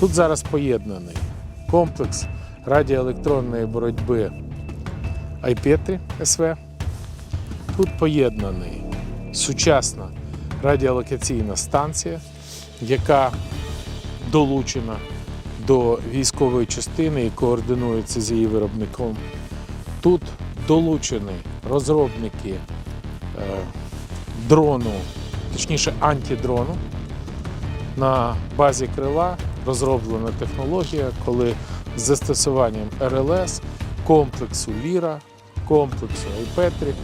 Тут зараз поєднаний комплекс радіоелектронної боротьби Айпетрі СВ. Тут поєднаний сучасна радіолокаційна станція, яка долучена до військової частини і координується з її виробником. Тут долучені розробники е, дрону, точніше антидрону. На базі крила розроблена технологія, коли з застосуванням РЛС, комплексу Ліра, комплексу Айпетрі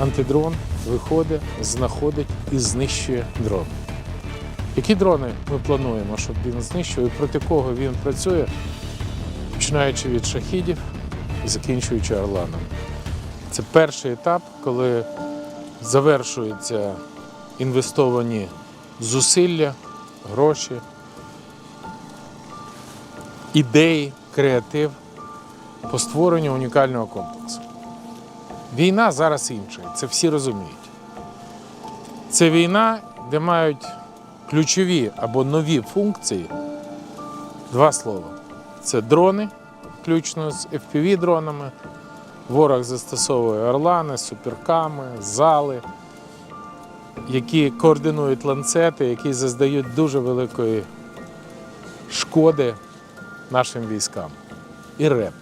антидрон виходить, знаходить і знищує дрон. Які дрони ми плануємо, щоб він знищив і проти кого він працює, починаючи від шахідів закінчуючи орланом. Це перший етап, коли завершуються інвестовані зусилля, гроші, ідеї, креатив по створенню унікального комплексу. Війна зараз інша, це всі розуміють. Це війна, де мають ключові або нові функції два слова. Це дрони, включно з FPV-дронами. Ворог застосовує орлани, суперками, зали, які координують ланцети, які заздають дуже великої шкоди нашим військам. І реп.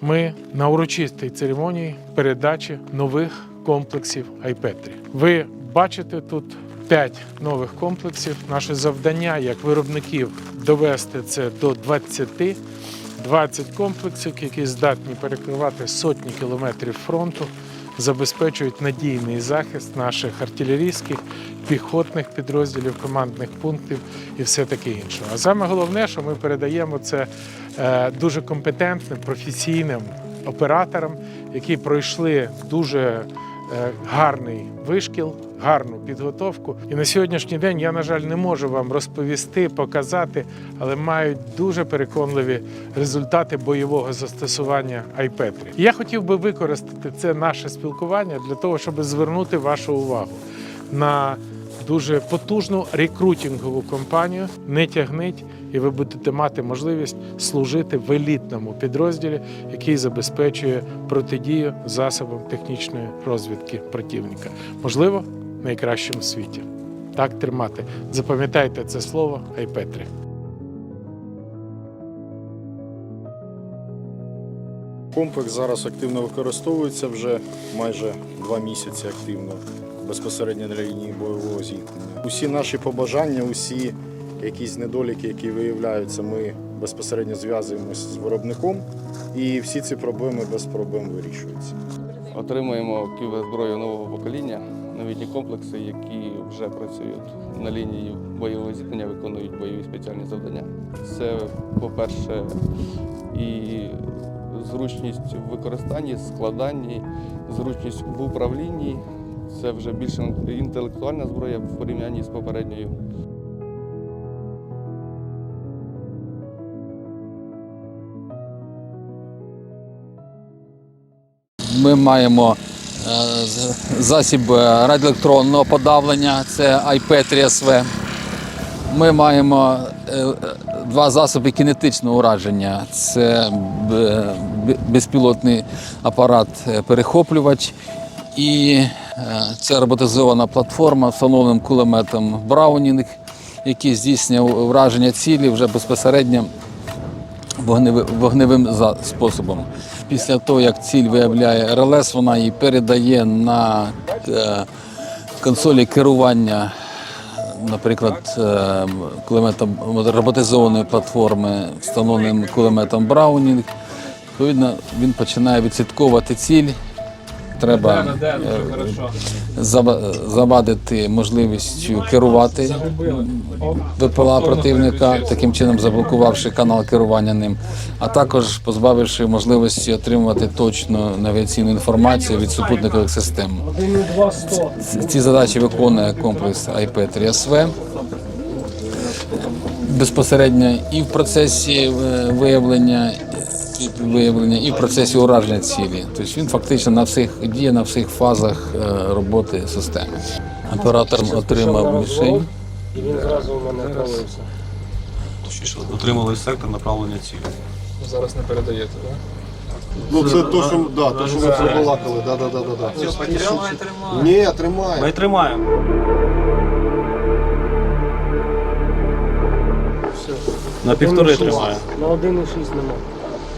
Ми на урочистій церемонії передачі нових комплексів Айпетрі. Ви бачите тут 5 нових комплексів. Наше завдання як виробників довести це до 20. 20 комплексів, які здатні перекривати сотні кілометрів фронту, забезпечують надійний захист наших артилерійських, піхотних підрозділів, командних пунктів і все таке інше. А саме головне, що ми передаємо це е, дуже компетентним, професійним операторам, які пройшли дуже е, гарний вишкіл, гарну підготовку. І на сьогоднішній день я, на жаль, не можу вам розповісти, показати, але мають дуже переконливі результати бойового застосування Айпетрі. Я хотів би використати це наше спілкування для того, щоб звернути вашу увагу на дуже потужну рекрутингову кампанію. Не тягніть, і ви будете мати можливість служити в елітному підрозділі, який забезпечує протидію засобам технічної розвідки противника. Можливо, найкращому світі. Так тримати. Запам'ятайте це слово Айпетрі. Комплекс зараз активно використовується вже майже два місяці активно безпосередньо на лінії бойового зіткнення. Усі наші побажання, усі якісь недоліки, які виявляються, ми безпосередньо зв'язуємося з виробником, і всі ці проблеми без проблем вирішуються. Отримуємо кіберзброю нового покоління, новітні комплекси, які вже працюють на лінії бойового зіткнення, виконують бойові спеціальні завдання. Це, по-перше, і зручність в використанні, складанні, зручність в управлінні. Це вже більше інтелектуальна зброя в порівнянні з попередньою. Ми маємо засіб е, радіоелектронного подавлення, це iPetri SV. Ми маємо е, е, два засоби кінетичного ураження. Це безпілотний апарат е, перехоплювач і е, це роботизована платформа встановленим кулеметом Браунінг, який здійснює враження цілі вже безпосередньо вогневим способом. Після того, як ціль виявляє РЛС, вона її передає на е, консолі керування, наприклад, е, кулеметом роботизованої платформи, встановленим кулеметом Браунінг. Відповідно, він починає відслідковувати ціль. Треба е, завадити можливістю керувати ВПЛА противника, таким чином заблокувавши канал керування ним, а також позбавивши можливості отримувати точну навігаційну інформацію від супутникових систем. Ці- задачі виконує комплекс IP 3SV. Безпосередньо і в процесі е, виявлення виявлення і в процесі ураження цілі. Тобто він фактично на всіх діє на всіх фазах е, роботи системи. Оператор отримав мішень. І він зразу у мене провалився. Отримали сектор направлення цілі. Зараз не передаєте, так? Ну це то, що, да, то, що ми пробалакали. Да, да, да, да, да. Ні, тримає. Ми тримаємо. На півтори тримає. На 1,6 нема.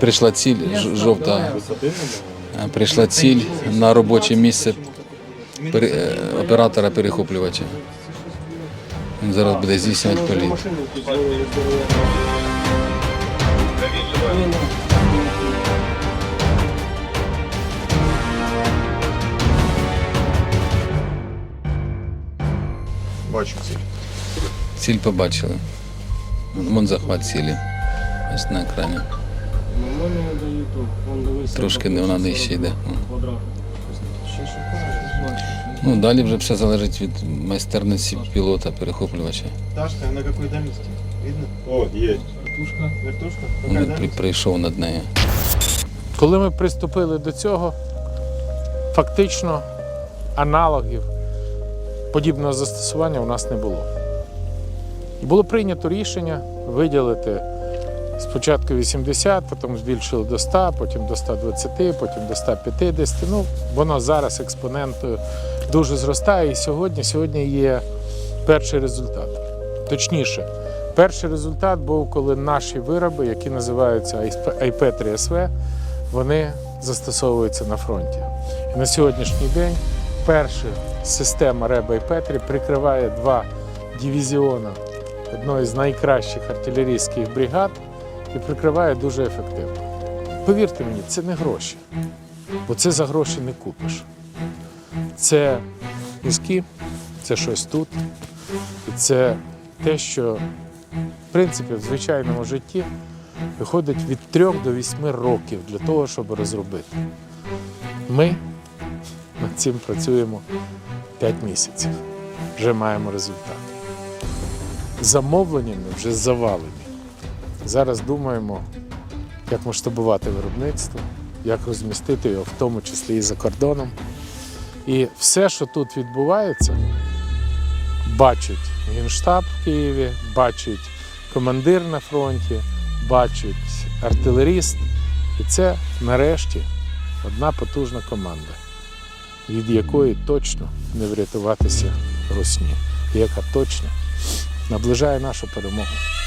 прийшла ціль, жовта. е, Прийшла ціль на робоче місце е, оператора перехоплювача. Він зараз буде здійснювати політ. Бачу ціль. Ціль побачили. Вон захват цілі. Ось на екрані. Трошки не вона нижче йде. Ну, далі вже все залежить від майстерності пілота, перехоплювача. Дашка, на якій дальності? Видно? О, є. Вертушка. Вертушка? Він при- прийшов над нею. Коли ми приступили до цього, фактично аналогів подібного застосування у нас не було. І було прийнято рішення виділити спочатку 80, потім збільшили до 100, потім до 120, потім до 150. Ну, воно зараз експонентою дуже зростає. І сьогодні, сьогодні є перший результат. Точніше, перший результат був, коли наші вироби, які називаються IP3SV, вони застосовуються на фронті. І на сьогоднішній день перша система Реба і Петрі прикриває два дивізіони одної з найкращих артилерійських бригад і прикриває дуже ефективно. Повірте мені, це не гроші, бо це за гроші не купиш. Це мізки, це щось тут, і це те, що в принципі в звичайному житті виходить від 3 до 8 років для того, щоб розробити. Ми над цим працюємо 5 місяців. Вже маємо результат. Замовленнями вже завалені. Зараз думаємо, як масштабувати виробництво, як розмістити його, в тому числі і за кордоном. І все, що тут відбувається, бачить Генштаб в Києві, бачить командир на фронті, бачить артилеріст. І це нарешті одна потужна команда, від якої точно не врятуватися русні, яка точно наближає нашу перемогу.